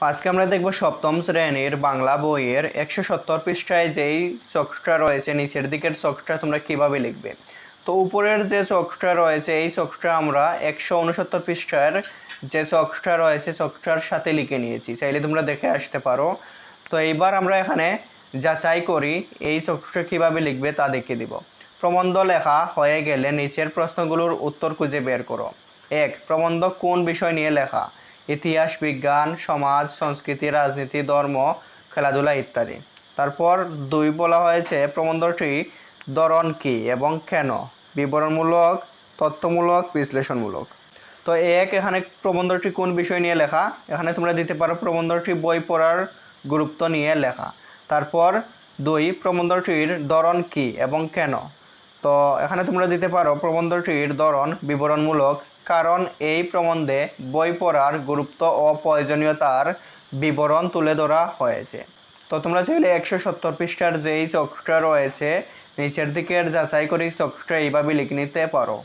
আজকে আমরা দেখব সপ্তম শ্রেণির বাংলা বইয়ের একশো সত্তর পৃষ্ঠায় যেই চকটা রয়েছে, নিচের দিকের চকটা তোমরা কীভাবে লিখবে? তো উপরের যে চকটা রয়েছে, এই চকটা আমরা একশো উনসত্তর পৃষ্ঠার যে চকটা রয়েছে চকটার সাথে লিখে নিয়েছি। চাইলে তোমরা দেখে আসতে পারো। তো এইবার আমরা এখানে যাচাই করি, এই চকটা কীভাবে লিখবে তা দেখিয়ে দিব। প্রবন্ধ লেখা হয়ে গেলে নিচের প্রশ্নগুলোর উত্তর খুঁজে বের করো। এক, প্রবন্ধ কোন বিষয় নিয়ে লেখা? ইতিহাস, বিজ্ঞান, সমাজ, সংস্কৃতি, রাজনীতি, ধর্ম, খেলাধুলা ইত্যাদি। তারপর দুই বলা হয়েছে প্রবন্ধটি ধরন কী এবং কেন? বিবরণমূলক, তথ্যমূলক, বিশ্লেষণমূলক। তো এক, এখানে প্রবন্ধটি কোন বিষয় নিয়ে লেখা? এখানে তোমরা দিতে পারো প্রবন্ধটি বই পড়ার গুরুত্ব নিয়ে লেখা। তারপর দুই, প্রবন্ধটির ধরন কী এবং কেন? তো এখানে তোমরা দিতে পারো প্রবন্ধটির ধরন বিবরণমূলক, কারণ এই প্রবন্ধে বই পড়ার গুরুত্ব ও প্রয়োজনীয়তার বিবরণ তুলে ধরা হয়েছে। তো তোমরা চাইলে একশো সত্তর পৃষ্ঠার যেই চকটা রয়েছে, নিচের দিকের যাচাই করে চকটা এইভাবে লিখে নিতে পারো।